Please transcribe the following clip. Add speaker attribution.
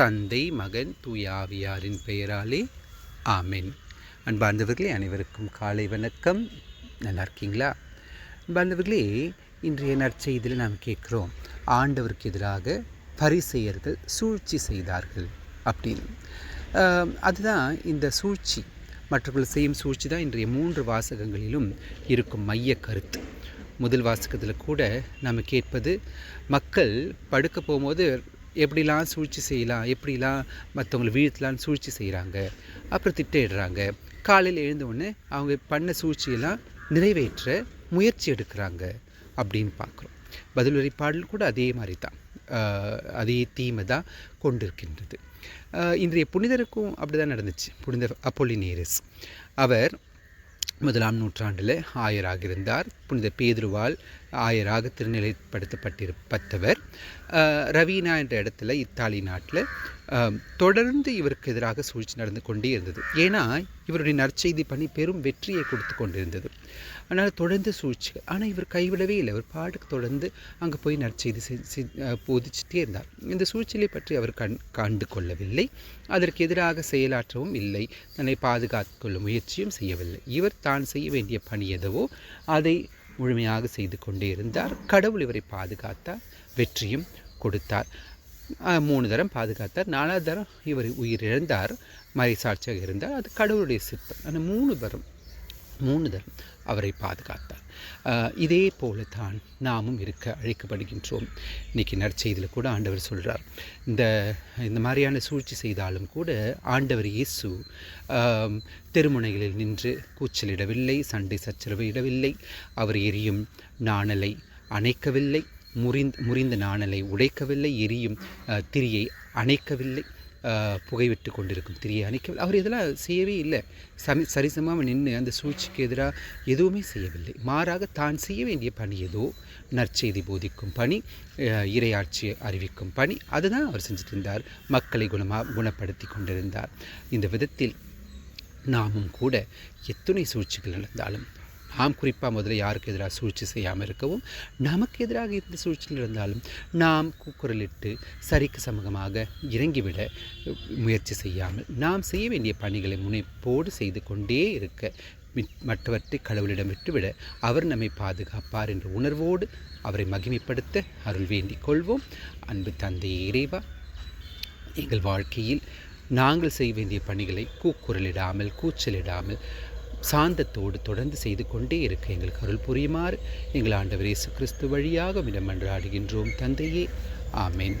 Speaker 1: தந்தை மகன் தூயாவியாரின் பெயராலே. ஆமென். அன்பார்ந்தவர்களே அனைவருக்கும் காலை வணக்கம். நல்லா இருக்கீங்களா? அன்பார்ந்தவர்களே இன்றைய நற்செய்தியில் நாம் கேட்குறோம் ஆண்டவருக்கு எதிராக பரிசெயர்கள் சூழ்ச்சி செய்தார்கள் அப்படின்னு. அதுதான் இந்த சூழ்ச்சி. மற்றவர்கள் செய்யும் சூழ்ச்சி தான் இன்றைய மூன்று வாசகங்களிலும் இருக்கும் மைய கருத்து. முதல் வாசகத்தில் கூட நாம் கேட்பது மக்கள் படுக்க போகும்போது எப்படிலாம் சூழ்ச்சி செய்யலாம் எப்படிலாம் மற்றவங்களை வீழ்த்தலாம்னு சூழ்ச்சி செய்கிறாங்க அப்புறம் திட்டிடுறாங்க காலையில் எழுந்த உடனே அவங்க பண்ண சூழ்ச்சியெல்லாம் நிறைவேற்ற முயற்சி எடுக்கிறாங்க அப்படின்னு பார்க்குறோம். பதிலுரை பாடல் கூட அதே மாதிரி தான். அதே தீமை தான் கொண்டிருக்கின்றது. இன்றைய புனிதருக்கும் அப்படி தான் நடந்துச்சு புனிதர் அப்போலினேரஸ். அவர் முதலாம் நூற்றாண்டில் ஆயராக இருந்தார். புனித பேதுருவால் ஆயராக திருநிலைப்படுத்தப்பட்டிருப்பத்தவர். ரவீனா என்ற இடத்துல இத்தாலி நாட்டில் தொடர்ந்து இவருக்கு எதிராக சூழ்ச்சி நடந்து கொண்டே இருந்தது. ஏன்னா இவருடைய நற்செய்தி பணி பெரும் வெற்றியை கொடுத்து கொண்டிருந்தது. அதனால் தொடர்ந்து சூழ்ச்சிகள். ஆனால் இவர் கைவிடவே இல்லை. அவர் பாட்டுக்கு தொடர்ந்து அங்கே போய் நற்செய்தி செ- போதிச்சுட்டே இருந்தார். இந்த சூழ்ச்சியை பற்றி அவர் கண் கண்டு கொள்ளவில்லை. அதற்கு எதிராக செயலாற்றவும் இல்லை. தன்னை பாதுகாத்துக் கொள்ளும் முயற்சியும் செய்யவில்லை. இவர் தான் செய்ய வேண்டிய பணி எதுவோ அதை முழுமையாக செய்து கொண்டே இருந்தார். கடவுள் இவரை பாதுகாத்தார் வெற்றியும் கொடுத்தார். மூணு தரம் பாதுகாத்தார் நாலாவது தரம் இவர் உயிரிழந்தார் மறைசாட்சியாக இருந்தார். அது கடவுளுடைய சித்தம். அந்த மூணு தரம் மூணு தரம் அவரை பாதுகாத்தார். இதே போல தான் நாமும் இருக்க அழைக்கப்படுகின்றோம். இன்றைக்கி நற்செய்தியில் கூட ஆண்டவர் சொல்கிறார் இந்த இந்த மாதிரியான சூழ்ச்சி செய்தாலும் கூட ஆண்டவர் இயேசு திருமுனைகளில் நின்று கூச்சலிடவில்லை சண்டை சச்சரவு இடவில்லை அவர் எரியும் நாணலை அணைக்கவில்லை முறிந்த முறிந்த நாணலை உடைக்கவில்லை எரியும் திரியை அணைக்கவில்லை புகைவிட்டு கொண்டிருக்கும் திரியை அணைக்கவில்லை அவர் இதெல்லாம் செய்யவே இல்லை. சமி சரிசமமாக நின்று அந்த சூழ்ச்சிக்கு எதிராக எதுவுமே செய்யவில்லை. மாறாக தான் செய்ய வேண்டிய பணி ஏதோ நற்செய்தி போதிக்கும் பணி இரையாட்சி அறிவிக்கும் பணி அதுதான் அவர் செஞ்சுட்டு இருந்தார் மக்களை குணமாக குணப்படுத்தி கொண்டிருந்தார். இந்த விதத்தில் நாமும் கூட எத்தனை சூழ்ச்சிகள் நடந்தாலும் நாம் குறிப்பாக முதல்ல யாருக்கு எதிராக சூழ்ச்சி செய்யாமல் இருக்கவும் நமக்கு எதிராக எந்த சூழ்ச்சியில் இருந்தாலும் நாம் கூக்குரலிட்டு சரிக்கு சமூகமாக இறங்கிவிட முயற்சி செய்யாமல் நாம் செய்ய வேண்டிய பணிகளை முனைப்போடு செய்து கொண்டே இருக்க மற்றவற்றை கடவுளிடம் விட்டுவிட அவர் நம்மை பாதுகாப்பார் என்ற உணர்வோடு அவரை மகிமைப்படுத்த அருள் வேண்டிக் கொள்வோம். அன்பு தந்தை இறைவா எங்கள் வாழ்க்கையில் நாங்கள் செய்ய வேண்டிய பணிகளை கூக்குரலிடாமல் கூச்சலிடாமல் சாந்தத்தோடு தொடர்ந்து செய்து கொண்டே இருக்க எங்களுக்கு அருள் புரியுமாறு எங்கள் ஆண்டவர் இயேசு கிறிஸ்து வழியாக மிடம் மன்றாடுகின்றோம் தந்தையே. ஆமேன்.